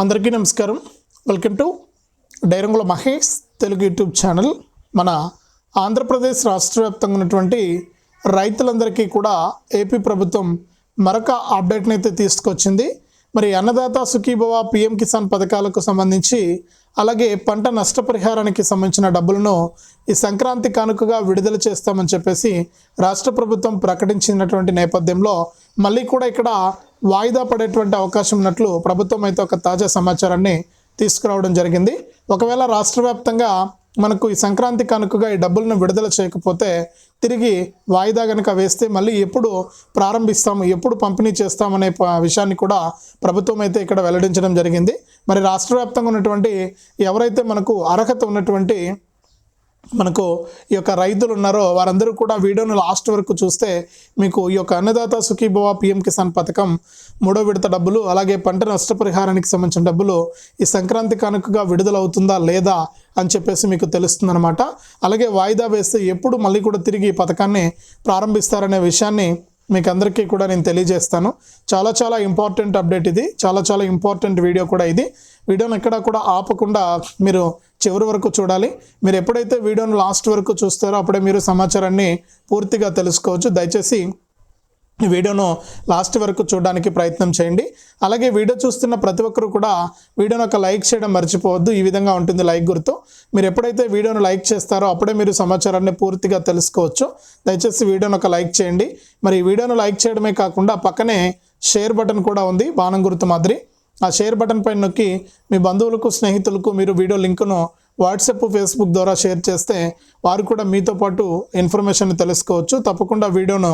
అందరికీ నమస్కారం. Welcome to డైరంగుల మహేష్ తెలుగు యూట్యూబ్ ఛానల్. మన ఆంధ్రప్రదేశ్ రాష్ట్ర వ్యాప్తంగా ఉన్నటువంటి రైతులందరికీ కూడా ఏపీ ప్రభుత్వం మరొక అప్డేట్ని అయితే తీసుకొచ్చింది. మరి అన్నదాత సుఖీభవ పిఎం కిసాన్ పథకాలకు సంబంధించి అలాగే పంట నష్టపరిహారానికి సంబంధించిన డబ్బులను ఈ సంక్రాంతి కానుకగా విడుదల చేస్తామని చెప్పేసి రాష్ట్ర ప్రభుత్వం ప్రకటించినటువంటి నేపథ్యంలో మళ్ళీ కూడా ఇక్కడ వాయిదా పడేటువంటి అవకాశం ఉన్నట్లు ప్రభుత్వం అయితే ఒక తాజా సమాచారాన్ని తీసుకురావడం జరిగింది. ఒకవేళ రాష్ట్ర వ్యాప్తంగా మనకు ఈ సంక్రాంతి కానుకగా ఈ డబ్బులను విడుదల చేయకపోతే తిరిగి వాయిదా కనుక వేస్తే మళ్ళీ ఎప్పుడు ప్రారంభిస్తాము ఎప్పుడు పంపిణీ చేస్తామనే ప- విషయాన్ని కూడా ప్రభుత్వం అయితే ఇక్కడ వెల్లడించడం జరిగింది. మరి రాష్ట్ర వ్యాప్తంగా ఉన్నటువంటి ఎవరైతే మనకు అర్హత ఉన్నటువంటి మనకు ఈ యొక్క రైతులు ఉన్నారో వారందరూ కూడా వీడియోను లాస్ట్ వరకు చూస్తే మీకు ఈ యొక్క అన్నదాత సుఖీభవ పిఎం కిసాన్ పథకం మూడో విడత డబ్బులు అలాగే పంట నష్టపరిహారానికి సంబంధించిన డబ్బులు ఈ సంక్రాంతి కానుకగా విడుదలవుతుందా లేదా అని చెప్పేసి మీకు తెలుస్తుందన్నమాట. అలాగే వాయిదా వేస్తే ఎప్పుడు మళ్ళీ కూడా తిరిగి ఈ పథకాన్ని ప్రారంభిస్తారనే విషయాన్ని మీకు అందరికీ కూడా నేను తెలియజేస్తాను. చాలా చాలా ఇంపార్టెంట్ అప్డేట్ ఇది. చాలా చాలా ఇంపార్టెంట్ వీడియో కూడా ఇది. వీడియోని ఎక్కడా కూడా ఆపకుండా మీరు చివరి వరకు చూడాలి. మీరు ఎప్పుడైతే వీడియోను లాస్ట్ వరకు చూస్తారో అప్పుడే మీరు సమాచారాన్ని పూర్తిగా తెలుసుకోవచ్చు. దయచేసి వీడియోను లాస్ట్ వరకు చూడడానికి ప్రయత్నం చేయండి. అలాగే వీడియో చూస్తున్న ప్రతి ఒక్కరు కూడా వీడియోను ఒక లైక్ చేయడం మర్చిపోవద్దు. ఈ విధంగా ఉంటుంది లైక్ గుర్తు. మీరు ఎప్పుడైతే వీడియోను లైక్ చేస్తారో అప్పుడే మీరు సమాచారాన్ని పూర్తిగా తెలుసుకోవచ్చు. దయచేసి వీడియోను ఒక లైక్ చేయండి. మరి ఈ వీడియోను లైక్ చేయడమే కాకుండా పక్కనే షేర్ బటన్ కూడా ఉంది. బాణం గుర్తు మాదిరి. ఆ షేర్ బటన్ పైన నొక్కి మీ బంధువులకు స్నేహితులకు మీరు వీడియో లింకును వాట్సాప్ ఫేస్బుక్ ద్వారా షేర్ చేస్తే వారు కూడా మీతో పాటు ఇన్ఫర్మేషన్ తెలుసుకోవచ్చు. తప్పకుండా వీడియోను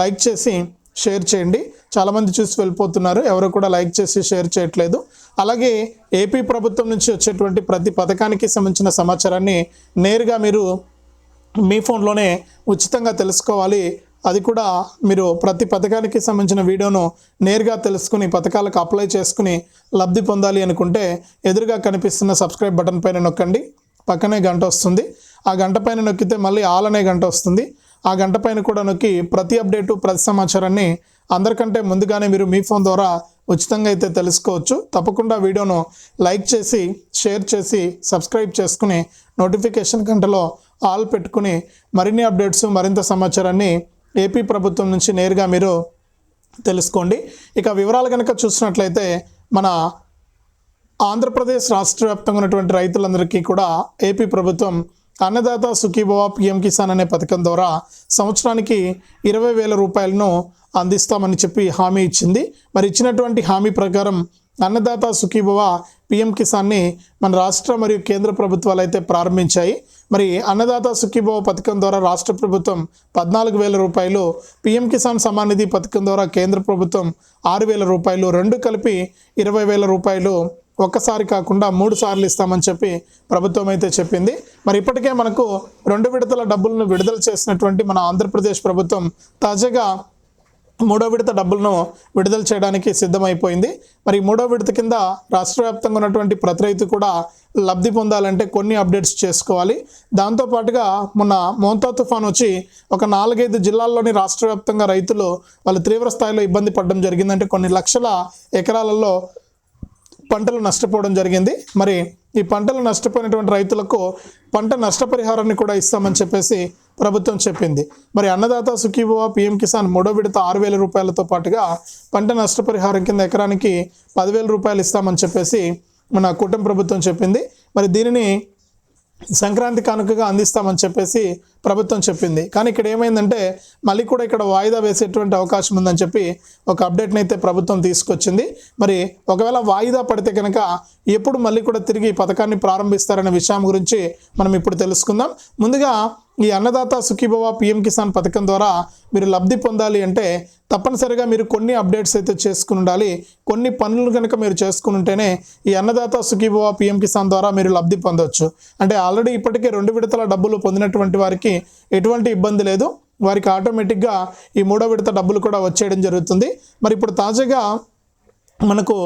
లైక్ చేసి షేర్ చేయండి. చాలామంది చూసి వెళ్ళిపోతున్నారు. ఎవరు కూడా లైక్ చేసి షేర్ చేయట్లేదు. అలాగే ఏపీ ప్రభుత్వం నుంచి వచ్చేటువంటి ప్రతి పథకానికి సంబంధించిన సమాచారాన్ని నేరుగా మీరు మీ ఫోన్లోనే ఉచితంగా తెలుసుకోవాలి. అది కూడా మీరు ప్రతి పథకానికి సంబంధించిన వీడియోను నేరుగా తెలుసుకుని పథకాలకు అప్లై చేసుకుని లబ్ధి పొందాలి అనుకుంటే ఎదురుగా కనిపిస్తున్న సబ్స్క్రైబ్ బటన్ పైన నొక్కండి. పక్కనే గంట వస్తుంది. ఆ గంట పైన నొక్కితే మళ్ళీ ఆల్ అనే గంట వస్తుంది. ఆ గంట పైన కూడా నొక్కి ప్రతి అప్డేటు ప్రతి సమాచారాన్ని అందరికంటే ముందుగానే మీరు మీ ఫోన్ ద్వారా ఉచితంగా అయితే తెలుసుకోవచ్చు. తప్పకుండా వీడియోను లైక్ చేసి షేర్ చేసి సబ్స్క్రైబ్ చేసుకుని నోటిఫికేషన్ గంటలో ఆల్ పెట్టుకుని మరిన్ని అప్డేట్స్ మరింత సమాచారాన్ని ఏపీ ప్రభుత్వం నుంచి నేరుగా మీరు తెలుసుకోండి. ఇక వివరాలు కనుక చూసినట్లయితే మన ఆంధ్రప్రదేశ్ రాష్ట్ర వ్యాప్తంగా ఉన్నటువంటి రైతులందరికీ కూడా ఏపీ ప్రభుత్వం అన్నదాత సుఖీభవ పిఎం కిసాన్ అనే పథకం ద్వారా సంవత్సరానికి ఇరవై వేల రూపాయలను అందిస్తామని చెప్పి హామీ ఇచ్చింది. మరి ఇచ్చినటువంటి హామీ ప్రకారం అన్నదాత సుఖీభవ పిఎం కిసాన్ని మన రాష్ట్ర మరియు కేంద్ర ప్రభుత్వాలు అయితే ప్రారంభించాయి. మరి అన్నదాత సుఖీభవ పథకం ద్వారా రాష్ట్ర ప్రభుత్వం పద్నాలుగు వేల రూపాయలు పిఎం కిసాన్ సమాన్ నిధి పథకం ద్వారా కేంద్ర ప్రభుత్వం ఆరు వేల రూపాయలు రెండు కలిపి ఇరవై వేల రూపాయలు ఒక్కసారి కాకుండా మూడు సార్లు ఇస్తామని చెప్పి ప్రభుత్వం అయితే చెప్పింది. మరి ఇప్పటికే మనకు రెండు విడతల డబ్బులను విడుదల చేసినటువంటి మన ఆంధ్రప్రదేశ్ ప్రభుత్వం తాజాగా మూడో విడత డబ్బులను విడుదల చేయడానికి సిద్ధమైపోయింది. మరి మూడో విడత కింద రాష్ట్ర వ్యాప్తంగా ఉన్నటువంటి ప్రతి రైతు కూడా లబ్ధి పొందాలంటే కొన్ని అప్డేట్స్ చేసుకోవాలి. దాంతోపాటుగా మొన్న మోంతా తుఫాన్ వచ్చి ఒక నాలుగైదు జిల్లాల్లోని రాష్ట్ర వ్యాప్తంగా రైతులు వాళ్ళు తీవ్ర స్థాయిలో ఇబ్బంది పడడం జరిగిందంటే కొన్ని లక్షల ఎకరాలలో పంటలు నష్టపోవడం జరిగింది. మరి ఈ పంటలు నష్టపోయినటువంటి రైతులకు పంట నష్టపరిహారాన్ని కూడా ఇస్తామని చెప్పేసి ప్రభుత్వం చెప్పింది. మరి అన్నదాత సుఖీభవ పిఎం కిసాన్ మూడో విడత ఆరు వేల రూపాయలతో పాటుగా పంట నష్టపరిహారం కింద ఎకరానికి పదివేల రూపాయలు ఇస్తామని చెప్పేసి మన కూటమి ప్రభుత్వం చెప్పింది. మరి దీనిని సంక్రాంతి కానుకగా అందిస్తామని చెప్పేసి ప్రభుత్వం చెప్పింది. కానీ ఇక్కడ ఏమైందంటే మళ్ళీ కూడా ఇక్కడ వాయిదా వేసేటువంటి అవకాశం ఉందని చెప్పి ఒక అప్డేట్ని అయితే ప్రభుత్వం తీసుకొచ్చింది. మరి ఒకవేళ వాయిదా పడితే కనుక ఎప్పుడు మళ్ళీ కూడా తిరిగి ఈ పథకాన్ని ప్రారంభిస్తారనే విషయం గురించి మనం ఇప్పుడు తెలుసుకుందాం. ముందుగా ఈ అన్నదాత సుఖీభవ పిఎం కిసాన్ పథకం ద్వారా మీరు లబ్ధి పొందాలి అంటే తప్పనిసరిగా మీరు కొన్ని అప్డేట్స్ అయితే చేసుకుని ఉండాలి. కొన్ని పనులు కనుక మీరు చేసుకుని ఉంటేనే ఈ అన్నదాత సుఖీభవ పిఎం కిసాన్ ద్వారా మీరు లబ్ధి పొందవచ్చు అంటే ఆల్రెడీ ఇప్పటికే రెండు విడతల డబ్బులు పొందినటువంటి వారికి ఎటువంటి ఇబ్బంది లేదు. వారికి ఆటోమేటిక్గా ఈ మూడో విడత డబ్బులు కూడా వచ్చేయడం జరుగుతుంది. మరి ఇప్పుడు తాజాగా మనకు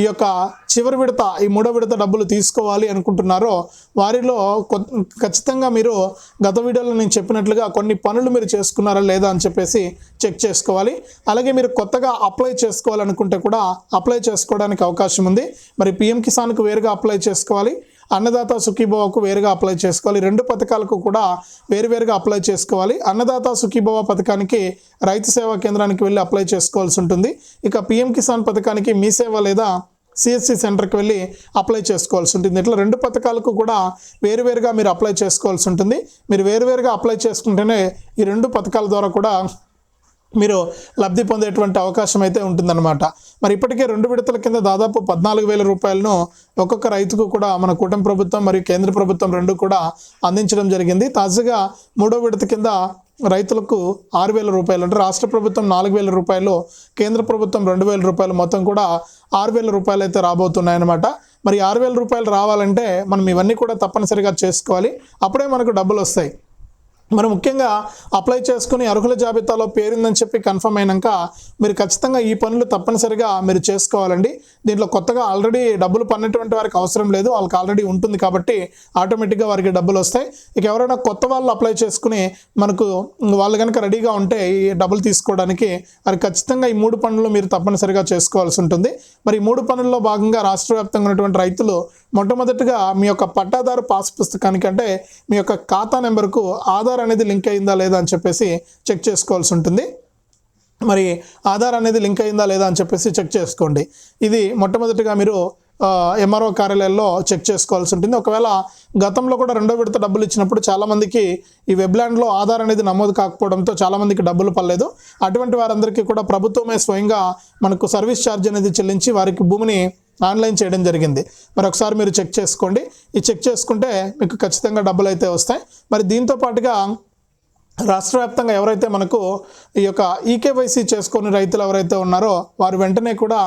ఈ యొక్క చివరి విడత ఈ మూడో విడత డబ్బులు తీసుకోవాలి అనుకుంటున్నారో వారిలో ఖచ్చితంగా మీరు గత వీడియోలో నేను చెప్పినట్లుగా కొన్ని పనులు మీరు చేసుకున్నారా లేదా అని చెప్పేసి చెక్ చేసుకోవాలి. అలాగే మీరు కొత్తగా అప్లై చేసుకోవాలనుకుంటే కూడా అప్లై చేసుకోవడానికి అవకాశం ఉంది. మరి పిఎం కిసాన్కు వేరుగా అప్లై చేసుకోవాలి. అన్నదాత సుఖీభవకు వేరుగా అప్లై చేసుకోవాలి. రెండు పథకాలకు కూడా వేరువేరుగా అప్లై చేసుకోవాలి. అన్నదాత సుఖీభవ పథకానికి రైతు సేవా కేంద్రానికి వెళ్ళి అప్లై చేసుకోవాల్సి ఉంటుంది. ఇక పిఎం కిసాన్ పథకానికి మీ సేవ లేదా సిఎస్సి సెంటర్కి వెళ్ళి అప్లై చేసుకోవాల్సి ఉంటుంది. ఇట్లా రెండు పథకాలకు కూడా వేరువేరుగా మీరు అప్లై చేసుకోవాల్సి ఉంటుంది. మీరు వేరువేరుగా అప్లై చేసుకుంటేనే ఈ రెండు పథకాల ద్వారా కూడా మీరు లబ్ధి పొందేటువంటి అవకాశం అయితే ఉంటుందన్నమాట. మరి ఇప్పటికే రెండు విడతల కింద దాదాపు పద్నాలుగు వేల రూపాయలను ఒక్కొక్క రైతుకు కూడా మన కూటమి ప్రభుత్వం మరియు కేంద్ర ప్రభుత్వం రెండు కూడా అందించడం జరిగింది. తాజాగా మూడో విడత కింద రైతులకు ఆరు వేల రూపాయలు అంటే రాష్ట్ర ప్రభుత్వం నాలుగు వేల రూపాయలు కేంద్ర ప్రభుత్వం రెండు వేల రూపాయలు మొత్తం కూడా ఆరు వేల రూపాయలు అయితే రాబోతున్నాయన్నమాట. మరి ఆరు వేల రూపాయలు రావాలంటే మనం ఇవన్నీ కూడా తప్పనిసరిగా చేసుకోవాలి. అప్పుడే మనకు డబ్బులు వస్తాయి. మరి ముఖ్యంగా అప్లై చేసుకుని అర్హుల జాబితాలో పేరుందని చెప్పి కన్ఫర్మ్ అయినాక మీరు ఖచ్చితంగా ఈ పనులు తప్పనిసరిగా మీరు చేసుకోవాలండి. దీంట్లో కొత్తగా ఆల్రెడీ డబ్బులు పన్నటువంటి వారికి అవసరం లేదు. వాళ్ళకి ఆల్రెడీ ఉంటుంది కాబట్టి ఆటోమేటిక్గా వారికి డబ్బులు వస్తాయి. ఇక ఎవరైనా కొత్త వాళ్ళు అప్లై చేసుకుని మనకు వాళ్ళు కనుక రెడీగా ఉంటే ఈ డబ్బులు తీసుకోవడానికి మరి ఖచ్చితంగా ఈ మూడు పనులు మీరు తప్పనిసరిగా చేసుకోవాల్సి ఉంటుంది. మరి ఈ మూడు పనుల్లో భాగంగా రాష్ట్ర వ్యాప్తంగా ఉన్నటువంటి రైతులు మొట్టమొదటిగా మీ యొక్క పట్టాదారు పాస్ పుస్తకానికి అంటే మీ యొక్క ఖాతా నెంబర్కు ఆధార్ అనేది లింక్ అయిందా లేదా అని చెప్పేసి చెక్ చేసుకోవాల్సి ఉంటుంది. మరి ఆధార్ అనేది లింక్ అయిందా లేదా అని చెప్పేసి చెక్ చేసుకోండి. ఇది మొట్టమొదటిగా మీరు ఎంఆర్ఓ కార్యాలయాల్లో చెక్ చేసుకోవాల్సి ఉంటుంది. ఒకవేళ గతంలో కూడా రెండో విడత డబ్బులు ఇచ్చినప్పుడు చాలామందికి ఈ వెబ్లాండ్లో ఆధార్ అనేది నమోదు కాకపోవడంతో చాలామందికి డబ్బులు పడలేదు. అటువంటి వారందరికీ కూడా ప్రభుత్వమే స్వయంగా మనకు సర్వీస్ ఛార్జ్ అనేది చెల్లించి వారికి భూమిని ఆన్లైన్ చేయడం జరిగింది. మరి ఒకసారి మీరు చెక్ చేసుకోండి. ఈ చెక్ చేసుకుంటే మీకు ఖచ్చితంగా డబ్బులు అయితే వస్తాయి. మరి దీంతో పాటుగా రాష్ట్ర వ్యాప్తంగా ఎవరైతే మనకు ఈ యొక్క ఈకేవైసీ చేసుకొని రైతులు ఎవరైతే ఉన్నారో వారు వెంటనే కూడా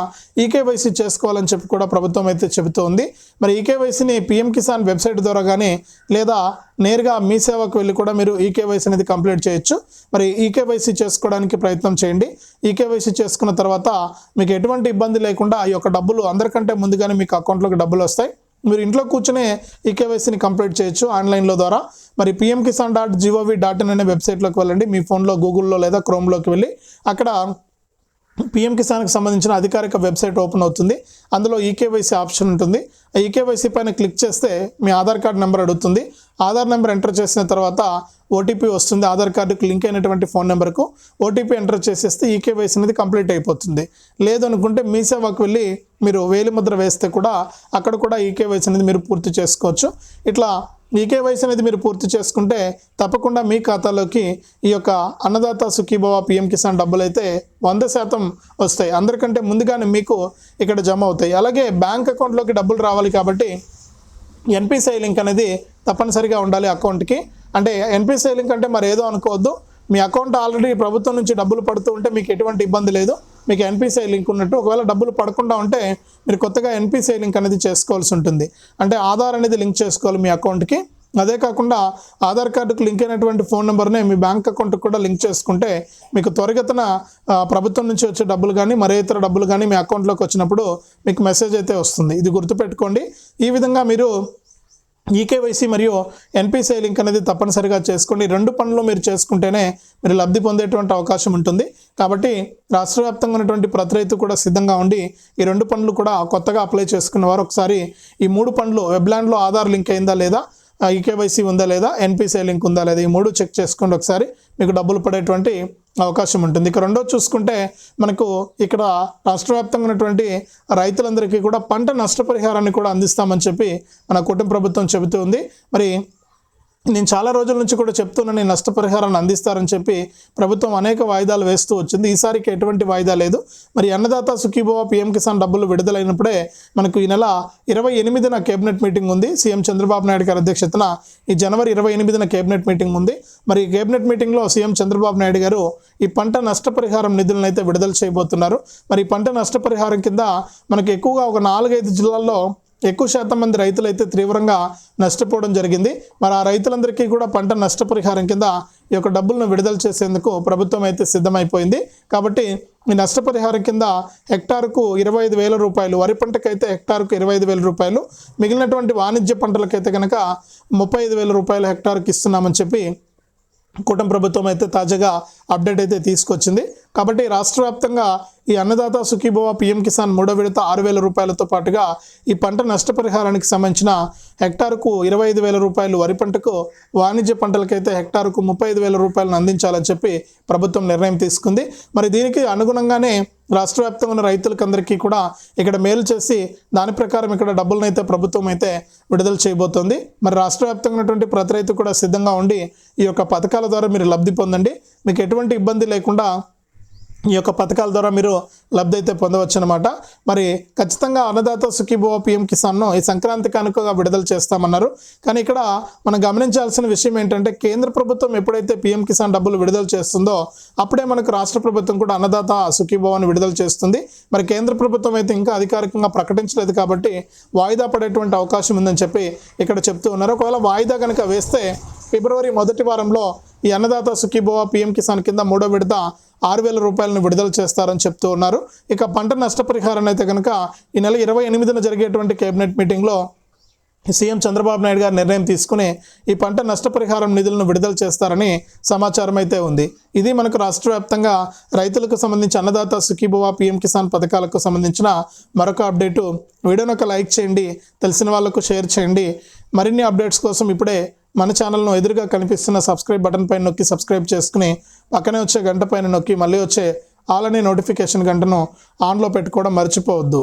ఈకేవైసీ చేసుకోవాలని చెప్పి కూడా ప్రభుత్వం అయితే చెబుతూ ఉంది మరి ఈకేవైసీని పిఎం కిసాన్ వెబ్సైట్ ద్వారా కానీ లేదా నేరుగా మీ సేవకు వెళ్ళి కూడా మీరు ఈకేవైసీ అనేది కంప్లీట్ చేయొచ్చు. మరి ఈకేవైసీ చేసుకోవడానికి ప్రయత్నం చేయండి. ఈకేవైసీ చేసుకున్న తర్వాత మీకు ఎటువంటి ఇబ్బంది లేకుండా ఈ యొక్క డబ్బులు అందరికంటే ముందుగానే మీకు అకౌంట్లోకి డబ్బులు వస్తాయి. మీరు ఇంట్లో కూర్చునే ఈ కేవైసీని కంప్లీట్ చేయొచ్చు ఆన్లైన్లో ద్వారా. మరి PM Kisan dot gov dot in అనే వెబ్సైట్లోకి వెళ్ళండి. మీ ఫోన్లో గూగుల్లో లేదా క్రోమ్లోకి వెళ్ళి అక్కడ పిఎం కిసాన్కి సంబంధించిన అధికారిక వెబ్సైట్ ఓపెన్ అవుతుంది. అందులో ఈకేవైసీ ఆప్షన్ ఉంటుంది. ఆ ఈకేవైసీ పైన క్లిక్ చేస్తే మీ ఆధార్ కార్డ్ నెంబర్ అడుగుతుంది. ఆధార్ నెంబర్ ఎంటర్ చేసిన తర్వాత ఓటీపీ వస్తుంది. ఆధార్ కార్డుకు లింక్ అయినటువంటి ఫోన్ నెంబర్కు ఓటీపీ ఎంటర్ చేసేస్తే ఈకేవైసీ అనేది కంప్లీట్ అయిపోతుంది. లేదు అనుకుంటే మీ సేవకు వెళ్ళి మీరు వేలి ముద్ర వేస్తే కూడా అక్కడ కూడా ఈకేవైసీ అనేది మీరు పూర్తి చేసుకోవచ్చు. ఇట్లా ఈకేవైసీ అనేది మీరు పూర్తి చేసుకుంటే తప్పకుండా మీ ఖాతాలోకి ఈ యొక్క అన్నదాత సుఖీభవ పిఎం కిసాన్ డబ్బులు అయితే వంద శాతం వస్తాయి. అందరికంటే ముందుగానే మీకు ఇక్కడ జమ అవుతాయి. అలాగే బ్యాంక్ అకౌంట్లోకి డబ్బులు రావాలి కాబట్టి ఎన్పిసిఐ లింక్ అనేది తప్పనిసరిగా ఉండాలి అకౌంట్కి. అంటే ఎన్పిసిఐ లింక్ అంటే మరి ఏదో అనుకోవద్దు. మీ అకౌంట్ ఆల్రెడీ ప్రభుత్వం నుంచి డబ్బులు పడుతూ ఉంటే మీకు ఎటువంటి ఇబ్బంది లేదు. మీకు ఎన్పిసిఐ లింక్ ఉన్నట్టు ఒకవేళ డబ్బులు పడకుండా ఉంటే మీరు కొత్తగా ఎన్పిసిఐ లింక్ అనేది చేసుకోవాల్సి ఉంటుంది. అంటే ఆధార్ అనేది లింక్ చేసుకోవాలి మీ అకౌంట్కి. అదే కాకుండా ఆధార్ కార్డుకు లింక్ అయినటువంటి ఫోన్ నెంబర్నే మీ బ్యాంక్ అకౌంట్కి కూడా లింక్ చేసుకుంటే మీకు త్వరగతన ప్రభుత్వం నుంచి వచ్చే డబ్బులు కానీ మరే ఇతర డబ్బులు కానీ మీ అకౌంట్లోకి వచ్చినప్పుడు మీకు మెసేజ్ అయితే వస్తుంది. ఇది గుర్తుపెట్టుకోండి. ఈ విధంగా మీరు ఈకేవైసీ మరియు ఎన్పిసిఐ లింక్ అనేది తప్పనిసరిగా చేసుకోండి. రెండు పనులు మీరు చేసుకుంటేనే మీరు లబ్ధి పొందేటువంటి అవకాశం ఉంటుంది. కాబట్టి రాష్ట్ర వ్యాప్తంగా ఉన్నటువంటి ప్రతి రైతు కూడా సిద్ధంగా ఉండి ఈ రెండు పనులు కూడా కొత్తగా అప్లై చేసుకున్న వారు ఒకసారి ఈ మూడు పనులు వెబ్లాండ్లో ఆధార్ లింక్ అయిందా లేదా ఈకేవైసీ ఉందా లేదా ఎన్పిసిఐ లింక్ ఉందా లేదా ఈ మూడు చెక్ చేసుకోండి ఒకసారి. మీకు డబ్బులు పడేటువంటి అవకాశం ఉంటుంది ఇక రెండో చూసుకుంటే మనకు ఇక్కడ రాష్ట్ర వ్యాప్తంగా ఉన్నటువంటి రైతులందరికీ కూడా పంట నష్టపరిహారాన్ని కూడా అందిస్తామని చెప్పి మన కుటుంబ ప్రభుత్వం చెబుతూ ఉంది. మరి నేను చాలా రోజుల నుంచి కూడా చెప్తున్నా నేను నష్టపరిహారాన్ని అందిస్తారని చెప్పి ప్రభుత్వం అనేక వాయిదాలు వేస్తూ వచ్చింది. ఈసారికి ఎటువంటి వాయిదా లేదు. మరి అన్నదాత సుఖీభవ పిఎం కిసాన్ డబ్బులు విడుదలైనప్పుడే మనకు ఈ నెల ఇరవై ఎనిమిదిన కేబినెట్ మీటింగ్ ఉంది. సీఎం చంద్రబాబు నాయుడు గారి అధ్యక్షతన ఈ జనవరి ఇరవై ఎనిమిదిన కేబినెట్ మీటింగ్ ఉంది. మరి ఈ కేబినెట్ మీటింగ్లో సీఎం చంద్రబాబు నాయుడు గారు ఈ పంట నష్టపరిహారం నిధులను అయితే విడుదల చేయబోతున్నారు. మరి ఈ పంట నష్టపరిహారం కింద మనకు ఎక్కువగా ఒక నాలుగైదు జిల్లాల్లో ఎక్కువ శాతం మంది రైతులు అయితే తీవ్రంగా నష్టపోవడం జరిగింది. మరి ఆ రైతులందరికీ కూడా పంట నష్టపరిహారం కింద ఈ యొక్క డబ్బులను విడుదల చేసేందుకు ప్రభుత్వం అయితే సిద్ధమైపోయింది. కాబట్టి ఈ నష్టపరిహారం కింద హెక్టార్కు ఇరవై ఐదు వేల రూపాయలు వరి పంటకైతే హెక్టార్కు ఇరవై ఐదు వేల రూపాయలు మిగిలినటువంటి వాణిజ్య పంటలకైతే కనుక ముప్పై ఐదు వేల రూపాయలు హెక్టార్కి ఇస్తున్నామని చెప్పి కూటమి ప్రభుత్వం అయితే తాజాగా అప్డేట్ అయితే తీసుకొచ్చింది. కాబట్టి రాష్ట్ర వ్యాప్తంగా ఈ అన్నదాత సుఖీభవ పిఎం కిసాన్ మూడో విడత ఆరు వేల రూపాయలతో పాటుగా ఈ పంట నష్టపరిహారానికి సంబంధించిన హెక్టార్కు ఇరవై ఐదు వేల రూపాయలు వరి పంటకు వాణిజ్య పంటలకైతే హెక్టార్కు ముప్పై ఐదు వేల రూపాయలను అందించాలని చెప్పి ప్రభుత్వం నిర్ణయం తీసుకుంది. మరి దీనికి అనుగుణంగానే రాష్ట్ర వ్యాప్తంగా ఉన్న రైతులకందరికీ కూడా ఇక్కడ మేలు చేసి దాని ప్రకారం ఇక్కడ డబ్బులను అయితే ప్రభుత్వం అయితే విడుదల చేయబోతోంది. మరి రాష్ట్ర వ్యాప్తంగా ఉన్నటువంటి ప్రతి రైతు కూడా సిద్ధంగా ఉండి ఈ యొక్క పథకాల ద్వారా మీరు లబ్ధి పొందండి. మీకు ఎటువంటి ఇబ్బంది లేకుండా ఈ యొక్క పథకాల ద్వారా మీరు లబ్ధి అయితే పొందవచ్చు అనమాట మరి ఖచ్చితంగా అన్నదాత సుఖీభవ పిఎం కిసాన్ను ఈ సంక్రాంతి కానుకగా విడుదల చేస్తామన్నారు. కానీ ఇక్కడ మనం గమనించాల్సిన విషయం ఏంటంటే కేంద్ర ప్రభుత్వం ఎప్పుడైతే పిఎం కిసాన్ డబ్బులు విడుదల చేస్తుందో అప్పుడే మనకు రాష్ట్ర ప్రభుత్వం కూడా అన్నదాత సుఖీభవాన్ని విడుదల చేస్తుంది. మరి కేంద్ర ప్రభుత్వం అయితే ఇంకా అధికారికంగా ప్రకటించలేదు కాబట్టి వాయిదా పడేటువంటి అవకాశం ఉందని చెప్పి ఇక్కడ చెప్తూ ఉన్నారు. ఒకవేళ వాయిదా కనుక వేస్తే ఫిబ్రవరి మొదటి వారంలో ఈ అన్నదాత సుఖీభవ పిఎం కిసాన్ కింద మూడో విడత ఆరు వేల రూపాయలను విడుదల చేస్తారని చెప్తూ ఉన్నారు. ఇక పంట నష్టపరిహారం అయితే కనుక ఈ నెల ఇరవై ఎనిమిదిన జరిగేటువంటి కేబినెట్ మీటింగ్లో సీఎం చంద్రబాబు నాయుడు గారు నిర్ణయం తీసుకుని ఈ పంట నష్టపరిహారం నిధులను విడుదల చేస్తారని సమాచారం అయితే ఉంది. ఇది మనకు రాష్ట్ర వ్యాప్తంగా రైతులకు సంబంధించి అన్నదాత సుఖీభవ పిఎం కిసాన్ పథకాలకు సంబంధించిన మరొక అప్డేటు. వీడియోని ఒక లైక్ చేయండి తెలిసిన వాళ్ళకు షేర్ చేయండి. మరిన్ని అప్డేట్స్ కోసం ఇప్పుడే మన ఛానల్ను ఎదురుగా కనిపిస్తున్న సబ్స్క్రైబ్ బటన్ పైన నొక్కి సబ్స్క్రైబ్ చేసుకుని పక్కనే వచ్చే గంట పైన నొక్కి మళ్ళీ వచ్చే ఆల్ అనే నోటిఫికేషన్ గంటను ఆన్లో పెట్టుకోవడం మర్చిపోవద్దు.